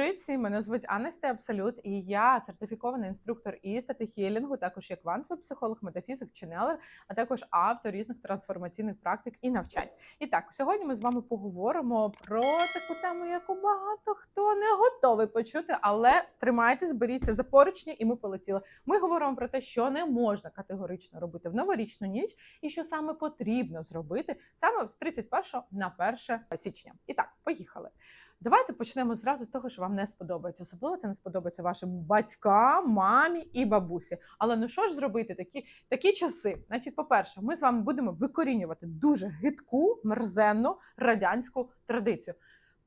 Привіт мене звуть Анесті Абсолют, і я сертифікований інструктор і статихілінгу, також як квантовий психолог, метафізик, ченелер, а також автор різних трансформаційних практик і навчань. І так, сьогодні ми з вами поговоримо про таку тему, яку багато хто не готовий почути, але тримайтесь, беріться за поручні, і ми полетіли. Ми говоримо про те, що не можна категорично робити в новорічну ніч, і що саме потрібно зробити саме з 31 на 1 січня. І так, поїхали. Давайте почнемо зразу з того, що вам не сподобається. Особливо це не сподобається вашим батькам, мамі і бабусі. Але ну що ж зробити такі, такі часи? Значить, по-перше, ми з вами будемо викорінювати дуже гидку, мерзенну радянську традицію.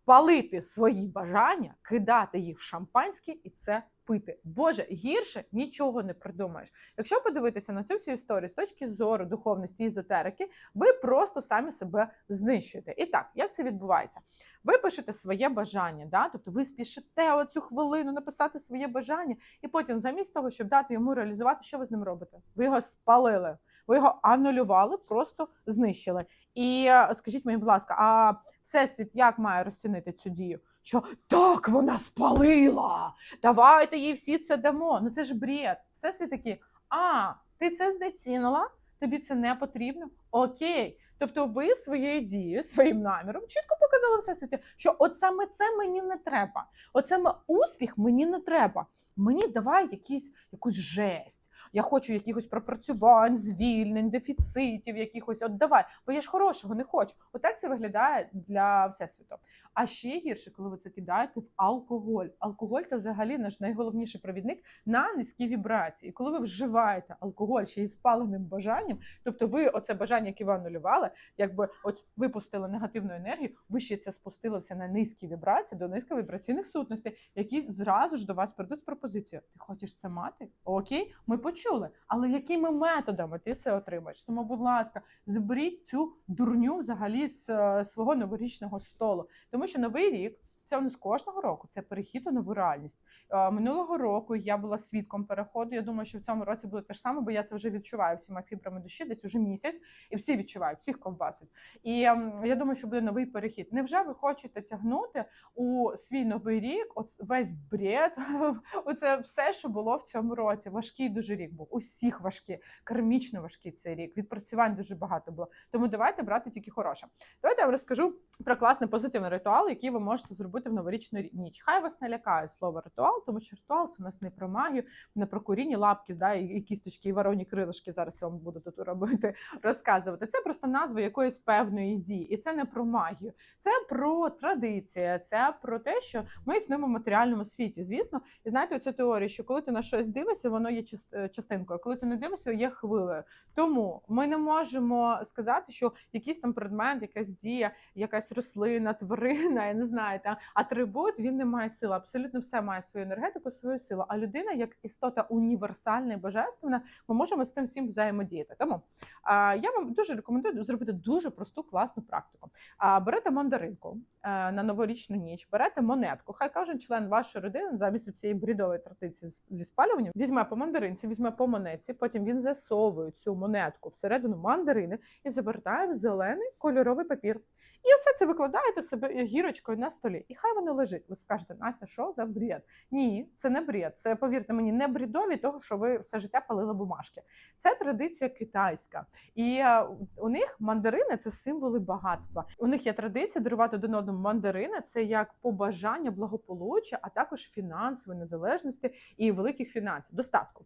Палити свої бажання, кидати їх в шампанське і це пити. Боже, гірше нічого не придумаєш. Якщо подивитися на цю всю історію з точки зору духовності і езотерики, ви просто самі себе знищуєте. І так, як це відбувається? Ви пишете своє бажання, да? тобто ви спішите оцю хвилину написати своє бажання, і потім, замість того, щоб дати йому реалізувати, що ви з ним робите? Ви його спалили, ви його анулювали, просто знищили. І е, скажіть мені, будь ласка, а всесвіт як має розцінити цю дію? Що так вона спалила? Давайте їй всі це дамо. Ну це ж бред. Всесвіт такий, а ти це знецінила? Тобі це не потрібно? Окей. Тобто, ви своєю дією, своїм наміром чітко показали всесвіті, що от саме це мені не треба. От саме успіх мені не треба. Мені давай якісь якусь жесть. Я хочу якихось пропрацювань, звільнень, дефіцитів, якихось от давай, бо я ж хорошого не хочу. Отак це виглядає для всесвіту. А ще гірше, коли ви це кидаєте в алкоголь. Алкоголь це взагалі наш найголовніший провідник на низькі вібрації. І коли ви вживаєте алкоголь ще із спаленим бажанням, тобто ви оце бажання, яке ви анулювали, якби от випустили негативну енергію, ви ще це спустилися на низькі вібрації до низьковібраційних сутностей, які зразу ж до вас прийдуть з пропозицією. Ти хочеш це мати? Окей, ми почули. Але якими методами ти це отримаєш? Тому, будь ласка, зберіть цю дурню взагалі з е, свого новорічного столу, тому що новий рік. Це не з кожного року, це перехід у нову реальність. Е, Минулого року я була свідком переходу. Я думаю, що в цьому році буде те ж саме, бо я це вже відчуваю всіма фібрами душі, десь уже місяць, і всі відчувають, всіх ковбасить. І ем, я думаю, що буде новий перехід. Невже ви хочете тягнути у свій новий рік? От весь бред, оце все, що було в цьому році. Важкий дуже рік був. Усіх важкий, кармічно важкий цей рік. Відпрацювань дуже багато було. Тому давайте брати тільки хороше. Давайте я вам розкажу про класний позитивний ритуал, який ви можете зробити в новорічну ніч. Хай вас не лякає слово ритуал, тому що ритуал це у нас не про магію, не про корінні лапки, да, і кісточки, і вороні крилишки. Зараз я вам буду тут робити, розказувати. Це просто назва якоїсь певної дії, і це не про магію, це про традиція, це про те, що ми існуємо в матеріальному світі. Звісно, і знаєте цю теорію, що коли ти на щось дивишся, воно є е, частинкою. Коли ти не дивишся, є хвилею. Тому ми не можемо сказати, що якийсь там предмет, якась дія, якась рослина, тварина, я не знаю, там атрибут він не має сили. Абсолютно все має свою енергетику, свою силу. А людина, як істота універсальна і божественна, ми можемо з цим всім взаємодіяти. Тому я вам дуже рекомендую зробити дуже просту класну практику. Берете мандаринку на новорічну ніч, берете монетку. Хай кожен член вашої родини замість цієї брідової традиції зі спалюванням візьме по мандаринці, візьме по монетці, потім він засовує цю монетку всередину мандарини і завертає в зелений кольоровий папір. І все це викладаєте себе гірочкою на столі. І хай воно лежить. Ви скажете, Настя, що за бред? Ні, це не бред. Це повірте мені, не брідові того, що ви все життя палили бумажки. Це традиція китайська. І е, у них мандарини це символи багатства. У них є традиція дарувати один одному мандарини. Це як побажання благополуччя, а також фінансової незалежності і великих фінансів, достатку.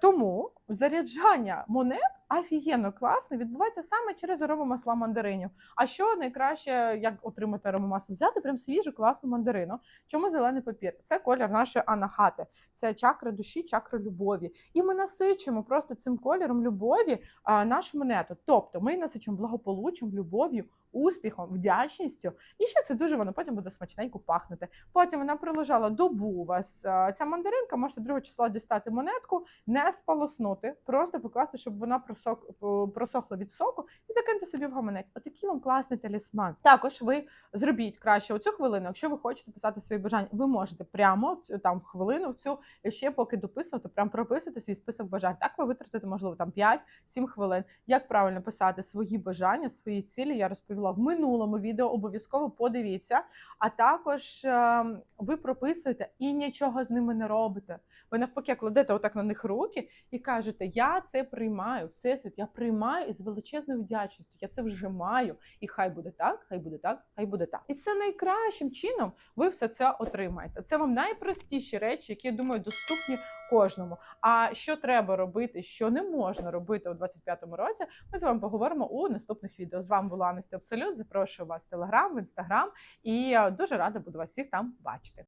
Тому заряджання монет офігенно класне відбувається саме через арому масла мандаринів. А що найкраще, як отримати аромамасло? Взяти прям свіжу класну мандарину. Чому зелений папір? Це колір нашої анахати, це чакра душі, чакра любові. І ми насичимо просто цим кольором любові нашу монету. Тобто ми насичимо благополуччям, любов'ю, успіхом, вдячністю. І ще це дуже воно потім буде смачненько пахнути. Потім вона пролежала добу у вас. Ця мандаринка, можете 2 числа дістати монетку, не спалоснути, просто покласти, щоб вона просок, просохла від соку, і закиньте собі в гаманець. Отакий вам класний талісман. Також ви зробіть краще оцю хвилину. Якщо ви хочете писати свої бажання, ви можете прямо в цю там в хвилину в цю ще поки дописувати, прям прописувати свій список бажань. Так ви витратите, можливо, там 5-7 хвилин. Як правильно писати свої бажання, свої цілі, я розповіла в минулому відео. Обов'язково подивіться. А також е, ви прописуєте і нічого з ними не робите. Ви навпаки кладете отак на них руки і кажете: Я це приймаю, всесвіт, я приймаю із величезною вдячністю. Я це вже маю. І хай буде так, хай буде так, хай буде так. І це найкращим чином ви все це отримаєте. Це вам найпростіші речі, які я думаю, доступні кожному. А що треба робити, що не можна робити у 25-му році, ми з вами поговоримо у наступних відео. З вами була Настя Абсолют. Запрошую вас в Телеграм, в Інстаграм і е, дуже рада буду вас всіх там бачити.